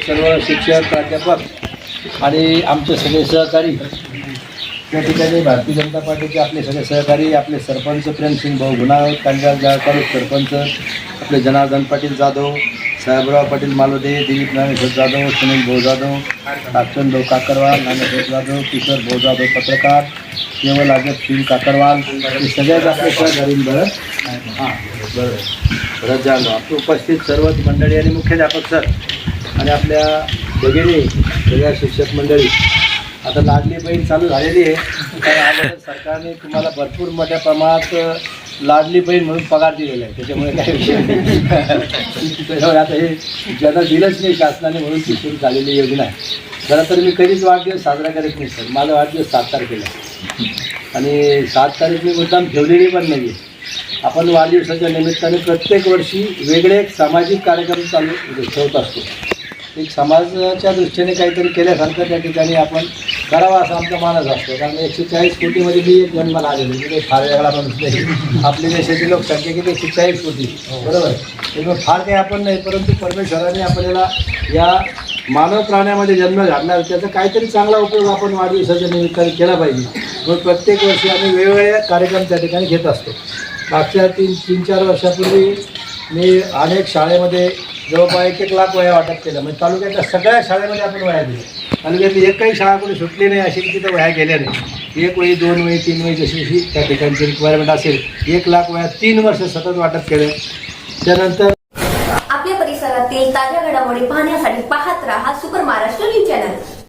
सर्व शिक्षक प्राध्यापक आणि आमचे सगळे सहकारी त्या ठिकाणी भारतीय जनता पार्टीचे आपले सगळे सहकारी आपले सरपंच प्रेमसिंग भाऊ गुन्हा कांडगाव जाळकर सरपंच आपले जनार्दन पाटील जाधव साहेबराव पाटील मालोदे दिलीप ज्ञानेश्वर जाधव सुनील भाऊ जाधव काकचंद भाऊ काकरवाल ज्ञानेश्वर जाधव किशोर भाऊ जाधव पत्रकार केवळ आजब सिंग काकरवाल हे सगळ्याच आपले सहकारी भरत हां बरोबर भरत जाधव आपले उपस्थित सर्व मंडळी आणि मुख्याध्यापक सर. आणि आपल्या भगिनी सगळ्या शिक्षक मंडळी आता लाडली बहीण चालू झालेली आहे. सरकारने तुम्हाला भरपूर मोठ्या प्रमाणात लाडली बहीण म्हणून पगार दिलेला आहे. त्याच्यामुळे काही विषय नाही. आता हे ज्यांना दिलंच नाही शासनाने म्हणून ती सुरू झालेली योजना आहे. खरं तर मी कधीच वाढदिवस साजरा करत नाही सर. माझा वाढदिवस सात तारखेला आणि सात तारीख मी मुद्दाम ठेवलेली पण नाही आहे आपण वाढदिवसाच्या निमित्ताने प्रत्येक वर्षी वेगळे एक सामाजिक कार्यक्रम चालू ठेवत असतो. एक समाजाच्या दृष्टीने काहीतरी केल्यासारखं त्या ठिकाणी आपण करावा असा आमचा मानस असतो. कारण एकशे चाळीस कोटीमध्ये मी एक जन्माला आलेलो म्हणजे काही फार वेगळा माणूस नाही. आपली देशाची लोकसंख्या किती एकशे चाळीस कोटी. बरोबर? त्यामुळे फार काही आपण नाही परंतु परमेश्वराने आपल्याला या मानव प्राण्यामध्ये जन्म घालणार त्याचा काहीतरी चांगला उपयोग आपण वाढदिवसाच्या निमित्ताने केला पाहिजे. म्हणून प्रत्येक वर्षी आम्ही वेगवेगळे कार्यक्रम त्या ठिकाणी घेत असतो. मागच्या तीन तीन चार वर्षापूर्वी मी अनेक शाळेमध्ये जवळपास एक एक लाख वया वाटप केलं म्हणजे तालुक्याच्या सगळ्या शाळेमध्ये आपण वया दिल्या. तालुक्यातली एकही शाळा कोणी सुटली नाही अशी की तिथं वया गेल्या नाही. एक वही दोन वही तीन वही जशी जशी त्या ठिकाणची रिक्वायरमेंट असेल एक लाख वया तीन वर्ष सतत वाटप केलं. त्यानंतर आपल्या परिसरातील ताज्या घडामोडी पाहण्यासाठी पाहत राहा सुपर महाराष्ट्र न्यूज चॅनल.